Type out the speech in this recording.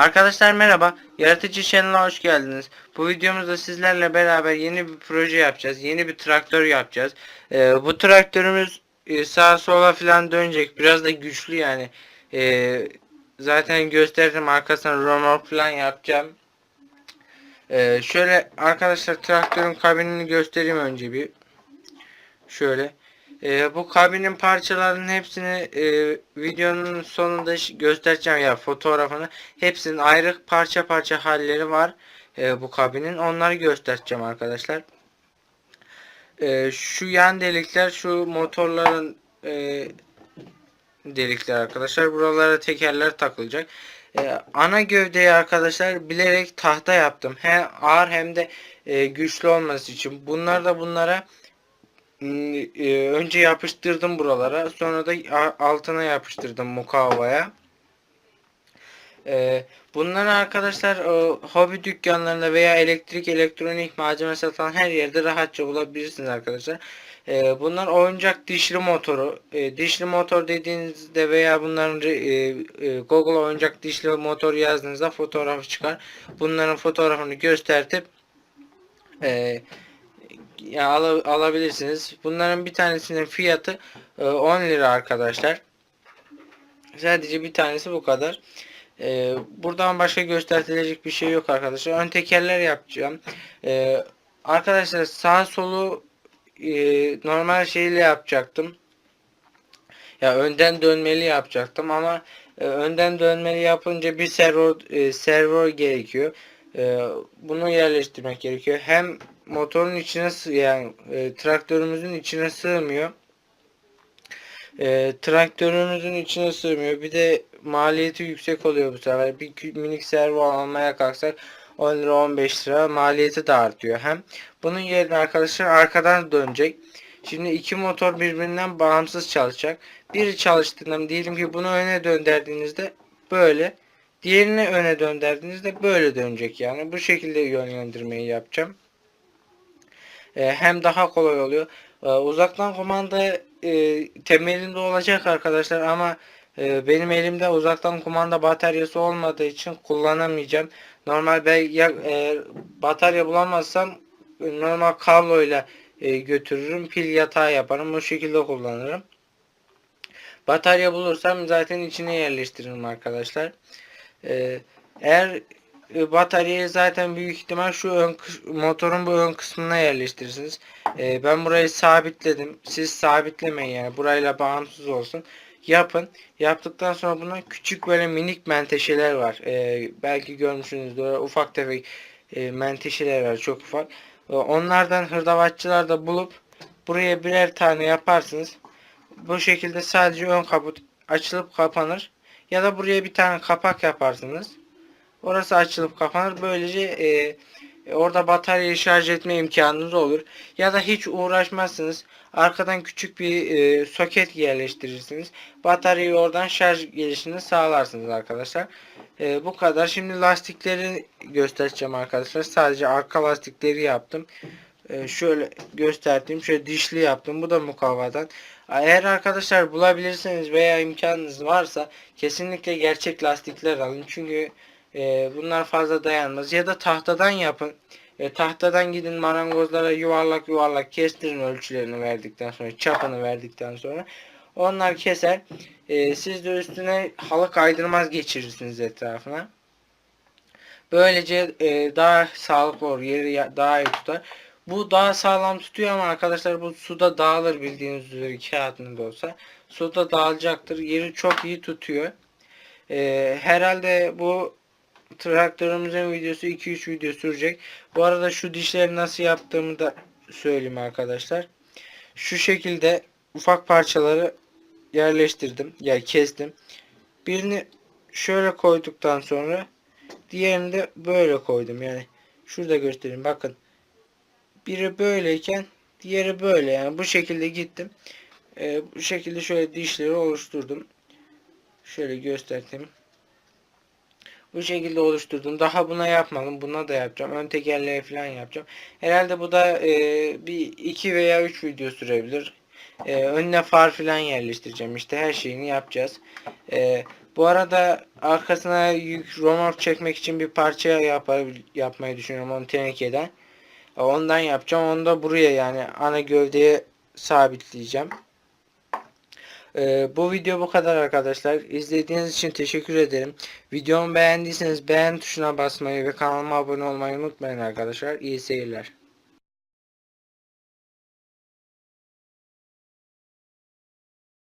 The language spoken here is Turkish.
Arkadaşlar merhaba. Yaratıcı Channel'a hoş geldiniz. Bu videomuzda sizlerle beraber yeni bir proje yapacağız. Yeni bir traktör yapacağız. Ee, bu traktörümüz e, sağa sola falan dönecek. Biraz da güçlü yani. Ee, zaten gösterdim arkasına remork falan yapacağım. Ee, şöyle arkadaşlar traktörün kabinini göstereyim önce bir. Şöyle. Ee, bu kabinin parçalarının hepsini e, videonun sonunda göstereceğim ya fotoğrafını. Hepsinin ayrı parça parça halleri var e, bu kabinin. Onları göstereceğim arkadaşlar. E, şu yan delikler şu motorların e, delikler arkadaşlar. Buralara tekerler takılacak. E, ana gövdeyi arkadaşlar bilerek tahta yaptım. Hem ağır hem de e, güçlü olması için. Bunlar da bunlara e, önce yapıştırdım buralara. Sonra da altına yapıştırdım mukavvaya. E, bunları arkadaşlar e, hobi dükkanlarında veya elektrik elektronik malzeme satan her yerde rahatça bulabilirsiniz arkadaşlar. E, bunlar oyuncak dişli motoru. E, dişli motor dediğinizde veya bunların e, e, Google oyuncak dişli motor yazdığınızda fotoğrafı çıkar. Bunların fotoğrafını göstertip e, ya ala- alabilirsiniz. Bunların bir tanesinin fiyatı e, 10 lira arkadaşlar. Sadece bir tanesi bu kadar. E, buradan başka gösterilecek bir şey yok arkadaşlar. Ön tekerler yapacağım. E, arkadaşlar sağ solu e, normal şeyle yapacaktım. Ya önden dönmeli yapacaktım ama e, önden dönmeli yapınca bir servo e, servo gerekiyor. E, bunu yerleştirmek gerekiyor. Hem motorun içine yani e, traktörümüzün içine sığmıyor. E, traktörümüzün içine sığmıyor. Bir de maliyeti yüksek oluyor bu sefer. Bir minik servo almaya kalksak 10 lira 15 lira maliyeti de artıyor hem. Bunun yerine arkadaşlar arkadan dönecek. Şimdi iki motor birbirinden bağımsız çalışacak. Biri çalıştığında diyelim ki bunu öne döndürdüğünüzde böyle. Diğerini öne döndürdüğünüzde böyle dönecek yani. Bu şekilde yönlendirmeyi yapacağım. E, hem daha kolay oluyor. E, uzaktan kumanda e, temelinde olacak arkadaşlar ama benim elimde uzaktan kumanda bataryası olmadığı için kullanamayacağım. Normal ben ya batarya bulamazsam normal kabloyla e, götürürüm. Pil yatağı yaparım. O şekilde kullanırım. Batarya bulursam zaten içine yerleştiririm arkadaşlar. Eğer e, bataryayı zaten büyük ihtimal şu ön motorun bu ön kısmına yerleştirirsiniz. E, ben burayı sabitledim. Siz sabitlemeyin yani burayla bağımsız olsun. Yapın. Yaptıktan sonra buna küçük böyle minik menteşeler var. E, belki görmüşsünüzdür. Ufak tefek e, menteşeler var çok ufak. E, onlardan hırdavatçılar da bulup buraya birer tane yaparsınız. Bu şekilde sadece ön kaput açılıp kapanır. Ya da buraya bir tane kapak yaparsınız. Orası açılıp kapanır. Böylece e, e, orada bataryayı şarj etme imkanınız olur. Ya da hiç uğraşmazsınız. Arkadan küçük bir e, soket yerleştirirsiniz. Bataryayı oradan şarj gelişini sağlarsınız arkadaşlar. E, bu kadar. Şimdi lastikleri göstereceğim arkadaşlar. Sadece arka lastikleri yaptım. E, şöyle gösterdiğim şöyle dişli yaptım. Bu da mukavvadan. Eğer arkadaşlar bulabilirseniz veya imkanınız varsa kesinlikle gerçek lastikler alın. Çünkü e, bunlar fazla dayanmaz. Ya da tahtadan yapın. E, tahtadan gidin marangozlara yuvarlak yuvarlak kestirin ölçülerini verdikten sonra çapını verdikten sonra onlar keser. E, siz de üstüne halı kaydırmaz geçirirsiniz etrafına. Böylece e, daha sağlıklı olur. Yeri daha iyi tutar. Bu daha sağlam tutuyor ama arkadaşlar bu suda dağılır bildiğiniz üzere kağıtında olsa. Suda dağılacaktır. Yeri çok iyi tutuyor. E, herhalde bu traktörümüzün videosu 2-3 video sürecek. Bu arada şu dişleri nasıl yaptığımı da söyleyeyim arkadaşlar. Şu şekilde ufak parçaları yerleştirdim. Yani kestim. Birini şöyle koyduktan sonra diğerini de böyle koydum. Yani şurada göstereyim. Bakın. Biri böyleyken diğeri böyle. Yani bu şekilde gittim. Ee, bu şekilde şöyle dişleri oluşturdum. Şöyle göstereyim. Bu şekilde oluşturdum. Daha buna yapmadım. Buna da yapacağım. Ön tekerleği falan yapacağım. Herhalde bu da e, bir iki veya üç video sürebilir. Ee, önüne far filan yerleştireceğim. İşte her şeyini yapacağız. Ee, bu arada arkasına yük romork çekmek için bir parça yapar, yapmayı düşünüyorum onu tenekeden. Ee, Ondan yapacağım. Onu da buraya yani ana gövdeye sabitleyeceğim. Ee, bu video bu kadar arkadaşlar. İzlediğiniz için teşekkür ederim. Videomu beğendiyseniz beğen tuşuna basmayı ve kanalıma abone olmayı unutmayın arkadaşlar. İyi seyirler.